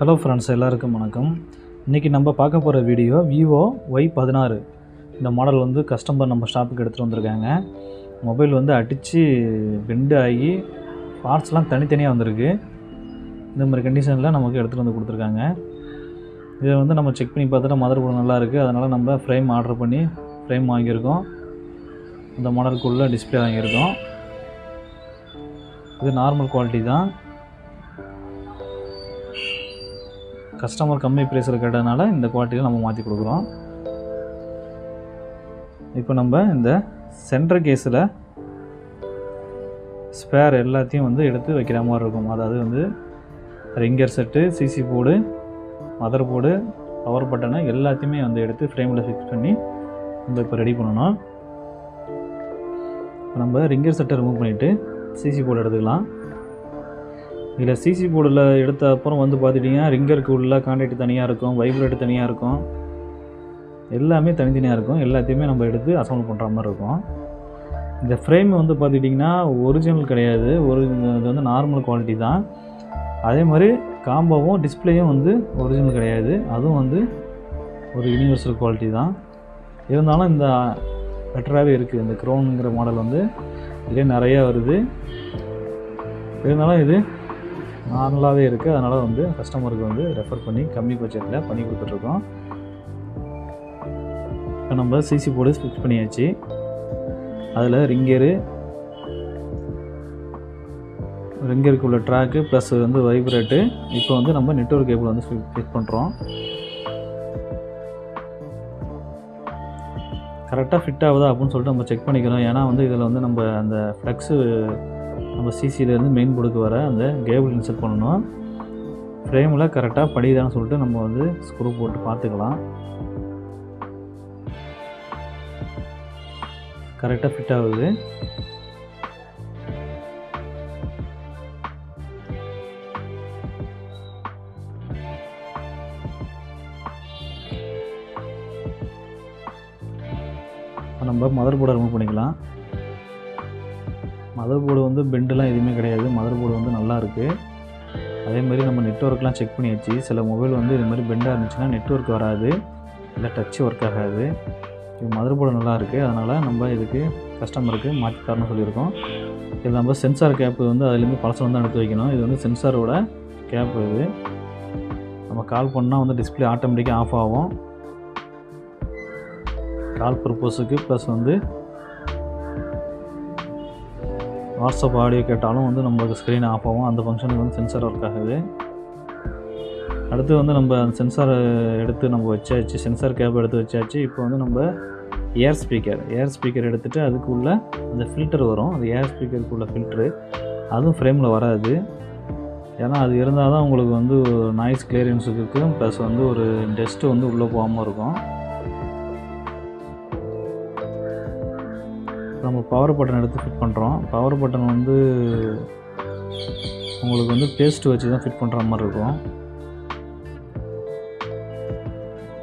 Hello friends எல்லாருக்கும் வணக்கம். இன்றைக்கி நம்ம பார்க்க போகிற வீடியோ விவோ ஒய் பதினாறு. இந்த மாடல் வந்து கஸ்டமர் நம்ம ஷாப்புக்கு எடுத்துகிட்டு வந்திருக்காங்க. மொபைல் வந்து அடித்து பெண்டு ஆகி பார்ட்ஸ்லாம் தனித்தனியாக வந்திருக்கு. இந்த மாதிரி கண்டிஷனில் நமக்கு எடுத்துகிட்டு வந்து கொடுத்துருக்காங்க. இதை வந்து நம்ம செக் பண்ணி பார்த்துட்டு மதர் போர்டு நல்லா இருக்குது அதனால் நம்ம ஃப்ரேம் ஆர்டர் பண்ணி ஃப்ரேம் வாங்கியிருக்கோம். இந்த மாடலுக்குள்ளே டிஸ்பிளே வாங்கியிருக்கோம். இது நார்மல் குவாலிட்டி தான். கஸ்டமர் கம்மி ப்ரைஸில் கேட்டதுனால இந்த குவாலிட்டியில் நம்ம மாற்றி கொடுக்குறோம். இப்போ நம்ம இந்த சென்டர் கேஸில் ஸ்பேர் எல்லாத்தையும் வந்து எடுத்து வைக்கிற மாதிரி இருக்கும். அதாவது வந்து ringer set CC board mother board power பட்டனை எல்லாத்தையுமே வந்து எடுத்து ஃப்ரேமில் ஃபிக்ஸ் பண்ணி நம்ம இப்போ ரெடி பண்ணணும். இப்போ நம்ம ரிங்கர் செட்டை ரிமூவ் பண்ணிவிட்டு சிசி போர்டு எடுத்துக்கலாம். இதில் சிசி போர்டில் எடுத்த அப்புறம் வந்து பார்த்துட்டிங்கன்னா ரிங்கருக்கு உள்ள கான்டாக்ட் தனியாக இருக்கும் வைப்ரேட் தனியாக இருக்கும். எல்லாமே தனித்தனியாக இருக்கும். எல்லாத்தையுமே நம்ம எடுத்து அசம்பிள் பண்ணுற மாதிரி இருக்கும். இந்த ஃப்ரேம் வந்து பார்த்துட்டிங்கன்னா ஒரிஜினல் கிடையாது. ஒரு இது வந்து நார்மல் குவாலிட்டி தான். அதே மாதிரி காம்போவும் டிஸ்பிளேயும் வந்து ஒரிஜினல் கிடையாது. அதுவும் வந்து ஒரு யூனிவர்சல் குவாலிட்டி தான். இருந்தாலும் இந்த பெட்டராகவே இருக்குது இந்த க்ரோனுங்கிற மாடல் வந்து இதே நிறையா வருது. இருந்தாலும் இது நார்மலாகவே இருக்குது அதனால் வந்து கஸ்டமருக்கு வந்து ரெஃபர் பண்ணி கம்மி பட்ஜெட்டில் பண்ணி கொடுத்துட்ருக்கோம். இப்போ நம்ம சிசி போர்டு ஃபிக்ஸ் பண்ணியாச்சு. அதில் ரிங்கரு ரிங்கருக்கு உள்ள ட்ராக்கு ப்ளஸ் வந்து வைப்ரேட்டு இப்போ வந்து நம்ம நெட்ஒர்க் கேபிள் வந்து ஃபிட் பண்ணுறோம் கரெக்டாக ஃபிட் ஆகுதா அப்படின்னு சொல்லிட்டு நம்ம செக் பண்ணிக்கிறோம். ஏன்னா வந்து இதில் வந்து நம்ம அந்த ஃப்ளெக்ஸு நம்ம சிசிலேருந்து மெயின் போர்டுக்கு வர அந்த கேபிள் இன்செர்ட் பண்ணணும். ஃப்ரேமில் கரெக்டாக படிதான்னு சொல்லிட்டு நம்ம வந்து ஸ்க்ரூ போட்டு பார்த்துக்கலாம். கரெக்டாக ஃபிட் ஆகுது. நம்ம மதர் போர்டை ரிமூவ் பண்ணிக்கலாம். மதர் போர்டு வந்து பெண்டெலாம் எதுவுமே கிடையாது. மதர் போர்டு வந்து நல்லா இருக்குது அதே மாதிரி நம்ம நெட்ஒர்க்லாம் செக் பண்ணியாச்சு. சில மொபைல் வந்து இது மாதிரி பெண்டாக இருந்துச்சுன்னா நெட்ஒர்க் வராது. இல்லை டச் ஒர்க் ஆகாது. இது மதர் போர்டு நல்லா இருக்குது அதனால் நம்ம இதுக்கு கஸ்டமருக்கு மாற்றி தரணும்னு சொல்லியிருக்கோம். இது நம்ம சென்சார் கேப்பு வந்து அதுலேருந்து பழசம் வந்து எடுத்து வைக்கணும். இது வந்து சென்சாரோட கேப் இது. நம்ம கால் பண்ணால் வந்து டிஸ்பிளே ஆட்டோமேட்டிக்காக ஆஃப் ஆகும். கால் பர்பஸுக்கு ப்ளஸ் வந்து வாட்ஸ்அப் ஆடியோ கேட்டாலும் வந்து நம்மளுக்கு ஸ்க்ரீன் ஆஃப் ஆகும். அந்த ஃபங்க்ஷனுக்கு வந்து சென்சார் ஒர்க் ஆகுது அடுத்து வந்து நம்ம அந்த சென்சார் எடுத்து நம்ம வச்சாச்சு. சென்சார் கேப் எடுத்து வச்சாச்சு. இப்போ வந்து நம்ம ஏர் ஸ்பீக்கர் ஏர் ஸ்பீக்கர் எடுத்துகிட்டு அதுக்குள்ளே அந்த ஃபில்டர் வரும். அந்த ஏர் ஸ்பீக்கருக்குள்ள ஃபில்ட்ரு அதுவும் ஃப்ரேமில் வராது. ஏன்னா அது இருந்தால் தான் உங்களுக்கு வந்து நாய்ஸ் கிளியரன்ஸுக்கு இருக்கும். ப்ளஸ் வந்து ஒரு டஸ்ட்டு வந்து உள்ளே போகாமல் இருக்கும். நம்ம பவர் பட்டன் எடுத்து ஃபிட் பண்ணுறோம் பவர் பட்டன் வந்து உங்களுக்கு வந்து பேஸ்ட் வச்சு தான் ஃபிட் பண்ணுற மாதிரி இருக்கும்.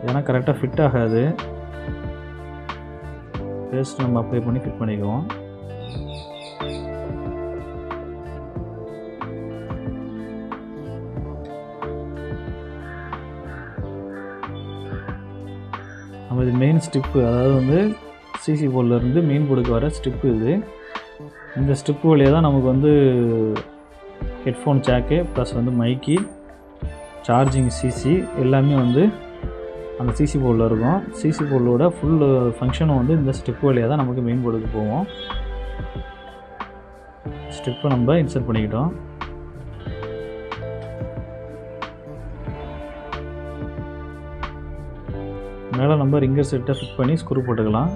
ஏன்னா கரெக்டாக ஃபிட் ஆகாது. பேஸ்ட் நம்ம அப்ளை பண்ணி ஃபிட் பண்ணிக்குவோம். நம்ம இது மெயின் ஸ்டிப்பு அதாவது வந்து சிசி போர்ட்லேருந்து மீன் பிடிக்க வர ஸ்டிப்பு இது. இந்த ஸ்டிப்பு வழியாக தான் நமக்கு வந்து ஹெட்ஃபோன் ஜாக்கு ப்ளஸ் வந்து மைக்கி சார்ஜிங் சிசி எல்லாமே வந்து அந்த சிசி போர்டில் இருக்கும். சிசி போர்டோட ஃபுல் ஃபங்க்ஷனும் வந்து இந்த ஸ்டெப் வழியாக தான் நமக்கு மெயின் போர்டுக்கு போவோம் ஸ்டெப்பை நம்ம இன்சர்ட் பண்ணிக்கிட்டோம். மேலே நம்ம ரிங்கர் செட்டை ஃபிட் பண்ணி ஸ்க்ரூ போட்டுக்கலாம்.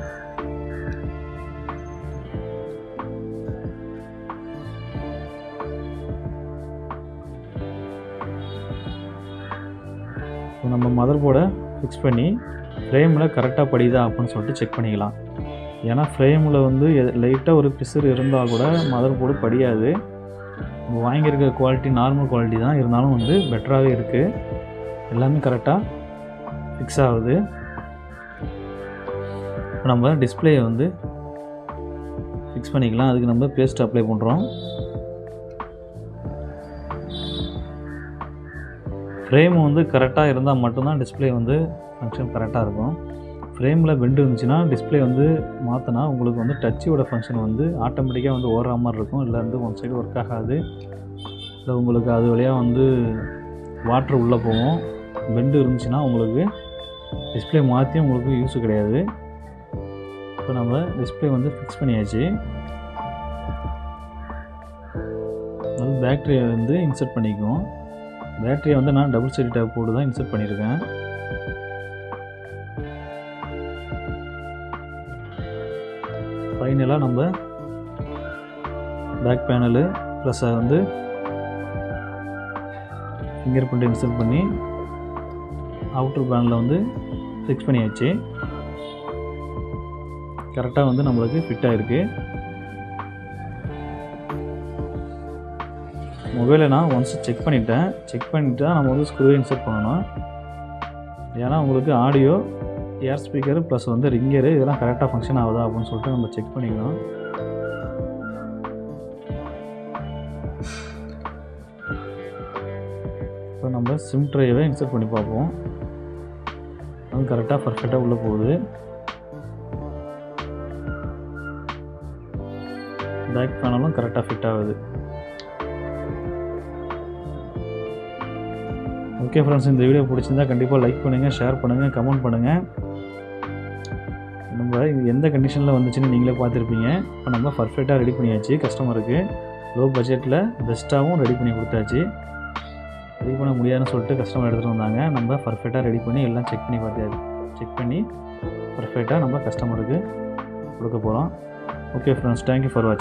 மதர் போர்டை ஃபிக்ஸ் பண்ணி ஃப்ரேமில் கரெக்டாக படியுதா அப்படின்னு சொல்லிட்டு செக் பண்ணிக்கலாம். ஏன்னா ஃப்ரேமில் வந்து லைட்டாக ஒரு பிசுறு இருந்தால் கூட மதர் போர்டு படியாது. நம்ம வாங்கியிருக்க குவாலிட்டி நார்மல் குவாலிட்டி தான். இருந்தாலும் வந்து பெட்டராகவே இருக்குது எல்லாமே கரெக்டாக ஃபிக்ஸ் ஆகுது. நம்ம டிஸ்பிளேயை வந்து ஃபிக்ஸ் பண்ணிக்கலாம். அதுக்கு நம்ம பேஸ்ட் அப்ளை பண்ணுறோம் ஃப்ரேம் வந்து கரெக்டாக இருந்தால் மட்டும்தான் டிஸ்பிளே வந்து ஃபங்க்ஷன் கரெக்டாக இருக்கும். ஃப்ரேமில் பெண்டு இருந்துச்சுன்னா டிஸ்பிளே வந்து மாற்றினா உங்களுக்கு வந்து டச்சோட ஃபங்க்ஷன் வந்து ஆட்டோமேட்டிக்காக வந்து ஓடுற மாதிரி இருக்கும். இல்லை வந்து ஒன் சைடு ஒர்க் ஆகாது. இல்லை உங்களுக்கு அது வழியாக வந்து வாட்ரு உள்ளே போகும். பெண்டு இருந்துச்சுன்னா உங்களுக்கு டிஸ்பிளே மாற்றி உங்களுக்கு யூஸ் கிடையாது. இப்போ நம்ம டிஸ்பிளே வந்து ஃபிக்ஸ் பண்ணியாச்சு. அது பேட்டரியை வந்து இன்சர்ட் பண்ணிக்குவோம். பேட்டரியை வந்து நான் டபுள் சைடு டேப் போட்டு தான் இன்சர்ட் பண்ணியிருக்கேன். ஃபைனலாக நம்ம பேக் பேனலு ப்ளஸ் வந்து ஃபிங்கர் பிரிண்ட் இன்சர்ட் பண்ணி அவுட்டர் பேனலில் வந்து ஃபிக்ஸ் பண்ணியாச்சு. கரெக்டாக வந்து நம்மளுக்கு ஃபிட் ஆகிருக்கு மொபைலை நான் ஒன்ஸ் செக் பண்ணிட்டேன். செக் பண்ணிவிட்டு தான் நம்ம வந்து ஸ்க்ரூ இன்சர்ட் பண்ணணும். ஏன்னா உங்களுக்கு ஆடியோ ஏர் ஸ்பீக்கர் ப்ளஸ் வந்து ரிங்கரு இதெல்லாம் கரெக்டாக ஃபங்க்ஷன் ஆகுதா அப்படின்னு சொல்லிட்டு நம்ம செக் பண்ணிக்கணும். இப்போ நம்ம சிம் ட்ரைவை இன்சர்ட் பண்ணி பார்ப்போம். அது கரெக்டாக பர்ஃபெக்டாக உள்ளே போகுது. பேக் பேனலும் கரெக்டாக ஃபிட் ஆகுது. ஓகே ஃப்ரெண்ட்ஸ் இந்த வீடியோ பிடிச்சிருந்தா கண்டிப்பாக லைக் பண்ணுங்கள் ஷேர் பண்ணுங்கள் கமெண்ட் பண்ணுங்கள் நம்ம எந்த கண்டிஷனில் வந்துச்சுன்னு நீங்களே பார்த்துருப்பீங்க. இப்போ நம்ம பர்ஃபெக்டாக ரெடி பண்ணியாச்சு கஸ்டமருக்கு லோ பட்ஜெட்டில் பெஸ்ட்டாகவும் ரெடி பண்ணி கொடுத்தாச்சு. ரெடி பண்ண முடியாதுன்னு சொல்லிட்டு கஸ்டமர் எடுத்துகிட்டு வந்தாங்க. நம்ம பர்ஃபெக்டாக ரெடி பண்ணி எல்லாம் செக் பண்ணி பார்த்தாச்சு செக் பண்ணி பர்ஃபெக்டாக நம்ம கஸ்டமருக்கு கொடுக்க போகிறோம் ஓகே ஃப்ரெண்ட்ஸ் தேங்க்யூ ஃபார் வாட்சிங்